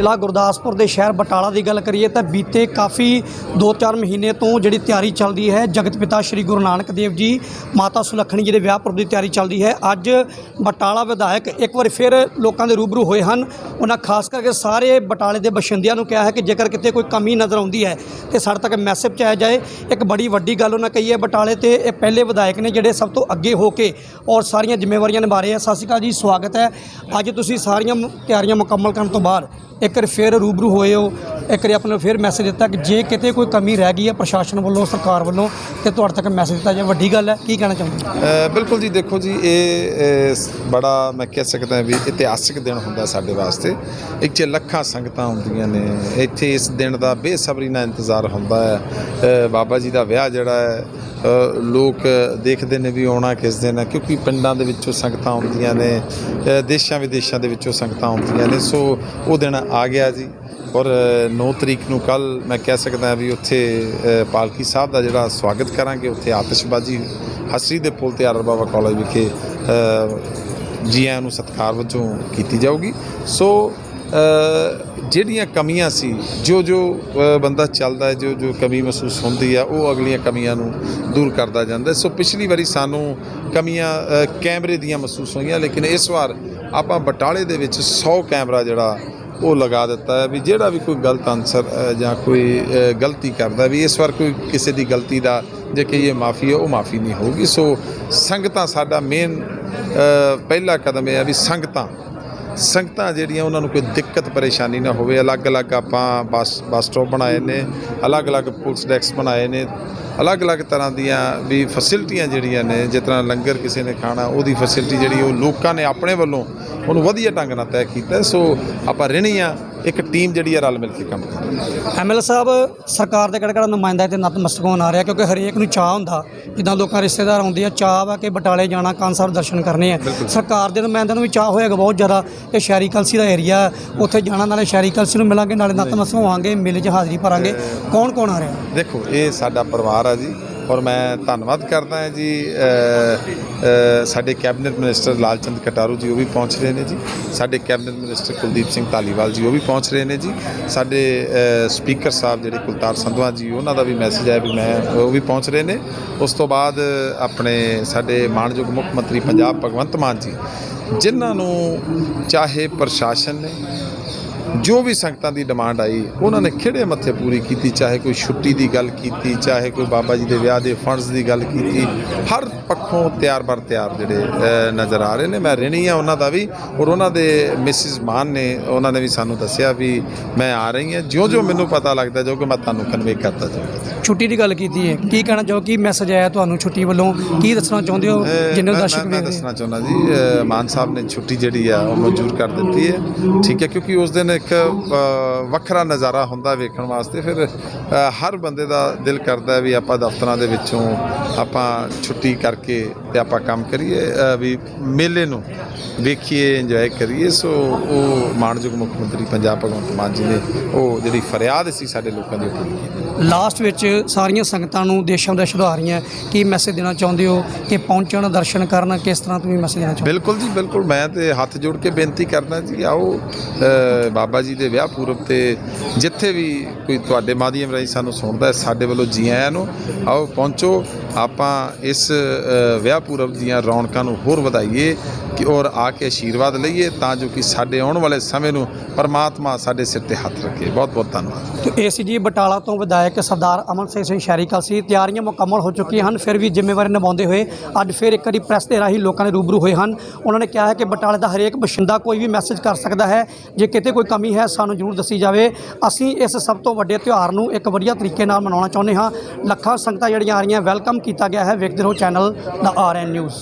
ਜ਼ਿਲ੍ਹਾ ਗੁਰਦਾਸਪੁਰ ਦੇ ਸ਼ਹਿਰ ਬਟਾਲਾ ਦੀ ਗੱਲ ਕਰੀਏ ਤਾਂ ਬੀਤੇ ਕਾਫੀ 2-4 ਮਹੀਨੇ ਤੋਂ ਜਿਹੜੀ ਤਿਆਰੀ ਚੱਲਦੀ ਹੈ, ਜਗਤ ਪਿਤਾ ਸ੍ਰੀ ਗੁਰੂ ਨਾਨਕ ਦੇਵ ਜੀ, ਮਾਤਾ ਸੁਲੱਖਣੀ ਜੀ ਦੇ ਵਿਆਹ ਪੁਰਬ ਦੀ ਤਿਆਰੀ ਚੱਲਦੀ ਹੈ। ਅੱਜ ਬਟਾਲਾ ਵਿਧਾਇਕ ਇੱਕ ਵਾਰ ਫਿਰ ਲੋਕਾਂ ਦੇ ਰੂਬਰੂ ਹੋਏ ਹਨ। ਉਹਨਾਂ ਖਾਸ ਕਰਕੇ ਸਾਰੇ ਬਟਾਲੇ ਦੇ ਬਸ਼ਿੰਦਿਆਂ ਨੂੰ ਕਿਹਾ ਹੈ ਕਿ ਜੇਕਰ ਕਿਤੇ ਕੋਈ ਕਮੀ ਨਜ਼ਰ ਆਉਂਦੀ ਹੈ ਤੇ ਸਾਡੇ ਤੱਕ ਮੈਸੇਜ ਪਹੁੰਚਾਇਆ ਜਾਏ। ਇੱਕ ਬੜੀ ਵੱਡੀ ਗੱਲ ਉਹਨਾਂ ਕਹੀ ਹੈ, ਬਟਾਲੇ ਤੇ ਇਹ ਪਹਿਲੇ ਵਿਧਾਇਕ ਨੇ ਜਿਹੜੇ ਸਭ ਤੋਂ ਅੱਗੇ ਹੋ ਕੇ ਔਰ ਸਾਰੀਆਂ ਜ਼ਿੰਮੇਵਾਰੀਆਂ ਨਿਭਾ ਰਹੇ ਆ। ਸਤਿ ਸ਼੍ਰੀ ਅਕਾਲ ਜੀ, ਸਵਾਗਤ ਹੈ। ਅੱਜ ਤੁਸੀਂ ਸਾਰੀਆਂ ਤਿਆਰੀਆਂ ਮੁਕੰਮਲ ਕਰਨ ਤੋਂ ਬਾਅਦ ਇੱਕ ਵਾਰ ਫਿਰ ਰੂਬਰੂ ਹੋਏ ਹੋ ਇੱਕ ਵਾਰੀ ਆਪਣੇ ਨੂੰ ਫਿਰ ਮੈਸੇਜ ਦਿੱਤਾ ਕਿ ਜੇ ਕਿਤੇ ਕੋਈ ਕਮੀ ਰਹਿ ਗਈ ਹੈ ਪ੍ਰਸ਼ਾਸਨ ਵੱਲੋਂ, ਸਰਕਾਰ ਵੱਲੋਂ, ਤੇ ਤੁਹਾਡੇ ਤੱਕ ਮੈਸੇਜ ਦਿੱਤਾ ਜਾਵੇ। ਵੱਡੀ ਗੱਲ ਹੈ, ਕੀ ਕਹਿਣਾ ਚਾਹੁੰਦੇ ਹੋ? ਬਿਲਕੁਲ ਜੀ, ਦੇਖੋ ਜੀ, ਇਹ ਬੜਾ ਮੈਂ ਕਹਿ ਸਕਦਾ ਵੀ ਇਤਿਹਾਸਿਕ ਦਿਨ ਹੁੰਦਾ ਸਾਡੇ ਵਾਸਤੇ। ਇੱਕ 'ਚ ਲੱਖਾਂ ਸੰਗਤਾਂ ਹੁੰਦੀਆਂ ਨੇ। ਇੱਥੇ ਇਸ ਦਿਨ ਦਾ ਬੇਸਬਰੀ ਨਾਲ ਇੰਤਜ਼ਾਰ ਹੁੰਦਾ ਹੈ। ਬਾਬਾ ਜੀ ਦਾ ਵਿਆਹ ਜਿਹੜਾ ਹੈ ਲੋਕ ਦੇਖਦੇ ਨੇ ਵੀ ਆਉਣਾ ਕਿਸ ਦਿਨ ਹੈ ਕਿਉਂਕਿ ਪਿੰਡਾਂ ਦੇ ਵਿੱਚੋਂ ਸੰਗਤਾਂ ਆਉਂਦੀਆਂ ਨੇ ਦੇਸ਼ਾਂ ਵਿਦੇਸ਼ਾਂ ਦੇ ਵਿੱਚੋਂ ਸੰਗਤਾਂ ਆਉਂਦੀਆਂ ਨੇ। ਸੋ ਉਹ ਦਿਨ ਆ ਗਿਆ ਜੀ। ਔਰ 9 ਤਰੀਕ ਨੂੰ ਕੱਲ ਮੈਂ ਕਹਿ ਸਕਦਾ ਵੀ ਉੱਥੇ ਪਾਲਕੀ ਸਾਹਿਬ ਦਾ ਜਿਹੜਾ ਸਵਾਗਤ ਕਰਾਂਗੇ ਉੱਥੇ ਆਤਿਸ਼ਬਾਜ਼ੀ ਹਸਰੀ ਦੇ ਪੁਲ ਤੇ ਆਰ ਬਾਬਾ ਕਾਲਜ ਵਿਖੇ ਅ, ਜੀ ਆਇਆਂ ਨੂੰ ਸਤਿਕਾਰ ਵਜੋਂ ਕੀਤੀ ਜਾਊਗੀ। ਸੋ ਜਿਹੜੀਆਂ ਕਮੀਆਂ ਸੀ ਜੋ ਜੋ ਬੰਦਾ ਚੱਲਦਾ ਹੈ ਜੋ ਜੋ ਕਮੀ ਮਹਿਸੂਸ ਹੁੰਦੀ ਆ, ਉਹ ਅਗਲੀਆਂ ਕਮੀਆਂ ਨੂੰ ਦੂਰ ਕਰਦਾ ਜਾਂਦਾ ਸੋ ਪਿਛਲੀ ਵਾਰੀ ਸਾਨੂੰ ਕਮੀਆਂ ਕੈਮਰੇ ਦੀਆਂ ਮਹਿਸੂਸ ਹੋਈਆਂ, ਲੇਕਿਨ ਇਸ ਵਾਰ ਆਪਾਂ ਬਟਾਲੇ ਦੇ ਵਿੱਚ 100 ਕੈਮਰਾ ਜਿਹੜਾ ਉਹ ਲਗਾ ਦਿੱਤਾ ਹੈ ਵੀ ਜਿਹੜਾ ਵੀ ਕੋਈ ਗਲਤ ਆਨਸਰ ਜਾਂ ਕੋਈ ਗਲਤੀ ਕਰਦਾ ਵੀ ਇਸ ਵਾਰ ਕੋਈ ਕਿਸੇ ਦੀ ਗਲਤੀ ਦਾ ਜੇ ਕਹੀਏ ਮਾਫੀ ਹੈ, ਉਹ ਮਾਫੀ ਨਹੀਂ ਹੋਊਗੀ। ਸੋ ਸੰਗਤਾਂ ਸਾਡਾ ਮੇਨ ਪਹਿਲਾ ਕਦਮ ਇਹ ਹੈ ਵੀ ਸੰਗਤਾਂ ਸੰਗਤਾਂ ਜਿਹੜੀਆਂ ਉਹਨਾਂ ਨੂੰ ਕੋਈ ਦਿੱਕਤ, ਪਰੇਸ਼ਾਨੀ ਨਾ ਹੋਵੇ। ਅਲੱਗ-ਅਲੱਗ ਆਪਾਂ ਬੱਸ ਬੱਸ ਸਟਾਪ ਬਣਾਏ ਨੇ, ਅਲੱਗ-ਅਲੱਗ ਪੁਲਿਸ ਡੈਕਸ ਬਣਾਏ ਨੇ, ਅਲੱਗ-ਅਲੱਗ ਤਰ੍ਹਾਂ ਦੀਆਂ ਵੀ ਫੈਸਿਲਿਟੀਆਂ ਜਿਹੜੀਆਂ ਨੇ, ਜਿਸ ਤਰ੍ਹਾਂ ਲੰਗਰ ਕਿਸੇ ਨੇ ਖਾਣਾ, ਉਹਦੀ ਫੈਸਿਲਿਟੀ ਜਿਹੜੀ ਉਹ ਲੋਕਾਂ ਨੇ ਆਪਣੇ ਵੱਲੋਂ ਉਹਨੂੰ ਵਧੀਆ ਢੰਗ ਨਾਲ ਤੈਅ ਕੀਤਾ। ਸੋ ਆਪਾਂ ਰਹਿਣੀ ਆ। ਇੱਕ ਟੀਮ ਜਿਹੜੀ ਆ ਰਲ ਮਿਲ ਕੇ ਕੰਮ ਕਰ ਐਮਐਲ ਸਾਹਿਬ ਸਰਕਾਰ ਦੇ ਕਿਹੜਾ ਕਿਹੜਾ ਨੁਮਾਇੰਦਾ ਤੇ ਨਤਮਸਤਕ ਹੋਣ ਆ ਰਿਹਾ? ਕਿਉਂਕਿ ਹਰੇਕ ਨੂੰ ਚਾਹ ਹੁੰਦਾ ਜਿੱਦਾਂ ਲੋਕਾਂ ਰਿਸ਼ਤੇਦਾਰ ਆਉਂਦੇ ਆ ਚਾਹ ਵਾ ਕਿ ਬਟਾਲੇ ਜਾਣਾ ਕਾਨ ਸਾਹਿਬ ਦਰਸ਼ਨ ਕਰਨੇ ਆ। ਸਰਕਾਰ ਦੇ ਨੁਮਾਇੰਦਿਆਂ ਨੂੰ ਵੀ ਚਾਹ ਹੋਏਗਾ ਬਹੁਤ ਜ਼ਿਆਦਾ ਕਿ ਸ਼ਹਿਰੀ ਕਲਸੀ ਦਾ ਏਰੀਆ ਉੱਥੇ ਜਾਣਾ ਨਾਲੇ ਸ਼ਹਿਰੀ ਕਲਸੀ ਨੂੰ ਮਿਲਾਂਗੇ ਨਾਲੇ ਨਤਮਸਤਕ ਹੋਵਾਂਗੇ ਮੇਲੇ 'ਚ ਹਾਜ਼ਰੀ ਭਰਾਂਗੇ। ਕੌਣ ਕੌਣ ਆ ਰਿਹਾ? ਦੇਖੋ ਇਹ ਸਾਡਾ ਪਰਿਵਾਰ ਆ ਜੀ। ਔਰ ਮੈਂ ਧੰਨਵਾਦ ਕਰਦਾ ਹਾਂ ਜੀ ਸਾਡੇ ਕੈਬਨਿਟ ਮਿਨਿਸਟਰ ਲਾਲਚੰਦ ਕਟਾਰੂ ਜੀ ਉਹ ਵੀ ਪਹੁੰਚ ਰਹੇ ਨੇ ਜੀ। ਸਾਡੇ ਕੈਬਨਿਟ ਮਿਨਿਸਟਰ ਕੁਲਦੀਪ ਸਿੰਘ ਧਾਲੀਵਾਲ ਜੀ ਉਹ ਵੀ ਪਹੁੰਚ ਰਹੇ ਨੇ ਜੀ। ਸਾਡੇ ਸਪੀਕਰ ਸਾਹਿਬ ਜਿਹੜੇ ਕੁਲਤਾਰ ਸੰਧਵਾ ਜੀ, ਉਹਨਾਂ ਦਾ ਵੀ ਮੈਸੇਜ ਆਇਆ ਵੀ ਮੈਂ ਉਹ ਵੀ ਪਹੁੰਚ ਰਹੇ ਨੇ। ਉਸ ਤੋਂ ਬਾਅਦ ਆਪਣੇ ਸਾਡੇ ਮਾਨਯੋਗ ਮੁੱਖ ਮੰਤਰੀ ਪੰਜਾਬ ਭਗਵੰਤ ਮਾਨ ਜੀ, ਜਿਨ੍ਹਾਂ ਨੂੰ ਚਾਹੇ ਪ੍ਰਸ਼ਾਸਨ ਨੇ ਜੋ ਵੀ ਸੰਗਤਾਂ ਦੀ ਡਿਮਾਂਡ ਆਈ ਉਹਨਾਂ ਨੇ ਖਿਹੜੇ ਮੱਥੇ ਪੂਰੀ ਕੀਤੀ ਚਾਹੇ ਕੋਈ ਛੁੱਟੀ ਦੀ ਗੱਲ ਕੀਤੀ ਚਾਹੇ ਕੋਈ ਬਾਬਾ ਜੀ ਦੇ ਵਿਆਹ ਦੇ ਫੰਡਸ ਦੀ ਗੱਲ ਕੀਤੀ ਹਰ ਪੱਖੋਂ ਤਿਆਰ ਬਰ ਤਿਆਰ ਜਿਹੜੇ ਨਜ਼ਰ ਆ ਰਹੇ ਨੇ। ਮੈਂ ਰਹਿਣੀ ਆ ਉਹਨਾਂ ਦਾ ਵੀ ਔਰ ਉਹਨਾਂ ਦੇ ਮਿਸਿਸ ਮਾਨ ਨੇ ਉਹਨਾਂ ਨੇ ਵੀ ਸਾਨੂੰ ਦੱਸਿਆ ਵੀ ਮੈਂ ਆ ਰਹੀ ਹਾਂ। ਜਿਉਂ ਜਿਉਂ ਮੈਨੂੰ ਪਤਾ ਲੱਗਦਾ ਜੋ ਕਿ ਮੈਂ ਤੁਹਾਨੂੰ ਕਨਵੇ ਕਰਦਾ ਜਾਵਾਂਗਾ ਛੁੱਟੀ ਦੀ ਗੱਲ ਕੀਤੀ ਹੈ। ਕੀ ਕਹਿਣਾ ਚਾਹੋ ਕੀ ਮੈਸੇਜ ਆਇਆ ਤੁਹਾਨੂੰ ਛੁੱਟੀ ਵੱਲੋਂ? ਕੀ ਦੱਸਣਾ ਚਾਹੁੰਦੇ ਹੋ ਜਿੰਨੇ ਦਰਸ਼ਕ ਰਹੇ ਦੱਸਣਾ ਚਾਹੁੰਦਾ ਜੀ ਮਾਨ ਸਾਹਿਬ ਨੇ ਛੁੱਟੀ ਜਿਹੜੀ ਆ ਉਹ ਮਨਜ਼ੂਰ ਕਰ ਦਿੱਤੀ ਹੈ। ਠੀਕ ਹੈ ਕਿਉਂਕਿ ਉਸ ਦਿਨ ਇੱਕ ਵੱਖਰਾ ਨਜ਼ਾਰਾ ਹੁੰਦਾ ਵੇਖਣ ਵਾਸਤੇ। ਫਿਰ ਹਰ ਬੰਦੇ ਦਾ ਦਿਲ ਕਰਦਾ ਵੀ ਆਪਾਂ ਦਫ਼ਤਰਾਂ ਦੇ ਵਿੱਚੋਂ ਆਪਾਂ ਛੁੱਟੀ ਕਰਕੇ ਤੇ ਆਪਾਂ ਕੰਮ ਕਰੀਏ ਵੀ ਮੇਲੇ ਨੂੰ ਵੇਖੀਏ ਇੰਜੋਏ ਕਰੀਏ। ਸੋ ਉਹ ਮਾਨਯੋਗ ਮੁੱਖ ਮੰਤਰੀ ਪੰਜਾਬ ਭਗਵੰਤ ਮਾਨ ਜੀ ਨੇ ਉਹ ਜਿਹੜੀ ਫਰਿਆਦ ਸੀ ਸਾਡੇ ਲੋਕਾਂ ਦੀ ਪੂਰੀ ਕੀਤੀ। ਲਾਸਟ ਵਿੱਚ ਸਾਰੀਆਂ ਸੰਗਤਾਂ ਨੂੰ ਦੇਸ਼ਾਂ ਦਾ ਆ ਰਹੀਆਂ ਕੀ ਮੈਸੇਜ ਦੇਣਾ ਚਾਹੁੰਦੇ ਹੋ? ਕਿ ਪਹੁੰਚਣ ਦਰਸ਼ਨ ਕਰਨ ਕਿਸ ਤਰ੍ਹਾਂ ਤੁਸੀਂ ਮੈਸੇਜ ਦੇਣਾ ਚਾਹੁੰਦੇ ਬਿਲਕੁਲ ਜੀ ਬਿਲਕੁਲ। ਮੈਂ ਤੇ ਹੱਥ ਜੋੜ ਕੇ ਬੇਨਤੀ ਕਰਦਾ ਜੀ ਆਓ ਅ, ਬਾਬਾ ਜੀ ਦੇ ਵਿਆਹ ਪੂਰਬ ਤੇ ਜਿੱਥੇ ਵੀ ਕੋਈ ਤੁਹਾਡੇ ਮਾਧਿਅਮ ਰਾਹੀਂ ਸਾਨੂੰ ਸੁਣਦਾ ਸਾਡੇ ਵੱਲੋਂ ਜੀ ਆਇਆਂ ਨੂੰ, ਆਓ ਪਹੁੰਚੋ, ਆਪਾਂ ਇਸ ਵਿਆਹ ਪੂਰਬ ਦੀਆਂ ਰੌਣਕਾਂ ਨੂੰ ਹੋਰ ਵਧਾਈਏ ਕਿ ਔਰ ਆ ਕੇ ਆਸ਼ੀਰਵਾਦ ਲਈਏ ਤਾਂ ਜੋ ਕਿ ਸਾਡੇ ਆਉਣ ਵਾਲੇ ਸਮੇਂ ਨੂੰ ਪਰਮਾਤਮਾ ਸਾਡੇ ਸਿਰ ਤੇ ਹੱਥ ਰੱਖੇ। ਬਹੁਤ ਬਹੁਤ ਧੰਨਵਾਦ। ਤੇ ਜੀ ਬਟਾਲਾ ਤੋਂ ਵਿਧਾਇਕ ਸਰਦਾਰ ਅਮਨ ਸਿੰਘ ਸਿੰਘ ਸ਼ਹਿਰੀ ਕਲਸੀ ਤਿਆਰੀਆਂ ਮੁਕੰਮਲ ਹੋ ਚੁੱਕੀਆਂ ਹਨ, ਫਿਰ ਵੀ ਜ਼ਿੰਮੇਵਾਰੀ ਨਿਭਾਉਂਦੇ ਹੋਏ ਅੱਜ ਫਿਰ ਇੱਕ ਵਾਰੀ ਪ੍ਰੈਸ ਦੇ ਰਾਹੀਂ ਲੋਕਾਂ ਦੇ ਰੂਬਰੂ ਹੋਏ ਹਨ। ਉਹਨਾਂ ਨੇ ਕਿਹਾ ਹੈ ਕਿ ਬਟਾਲੇ ਦਾ ਹਰੇਕ ਬਸ਼ਿੰਦਾ ਕੋਈ ਵੀ ਮੈਸੇਜ ਕਰ ਸਕਦਾ ਹੈ। ਜੇ ਕਿਤੇ ਕੋਈ ਕਮੀ ਹੈ, ਸਾਨੂੰ ਜ਼ਰੂਰ ਦੱਸੀ ਜਾਵੇ। ਅਸੀਂ ਇਸ ਸਭ ਤੋਂ ਵੱਡੇ ਤਿਉਹਾਰ ਨੂੰ ਇੱਕ ਵਧੀਆ ਤਰੀਕੇ ਨਾਲ ਮਨਾਉਣਾ ਚਾਹੁੰਦੇ ਹਾਂ। ਲੱਖਾਂ ਸੰਗਤਾਂ ਜਿਹੜੀਆਂ ਆ ਰਹੀਆਂ, ਵੈਲਕਮ ਕੀਤਾ ਗਿਆ ਹੈ। ਵੇਖਦੇ ਰਹੋ ਚੈਨਲ ਦਾ ਆਰ ਐਨ ਨਿਊਜ਼।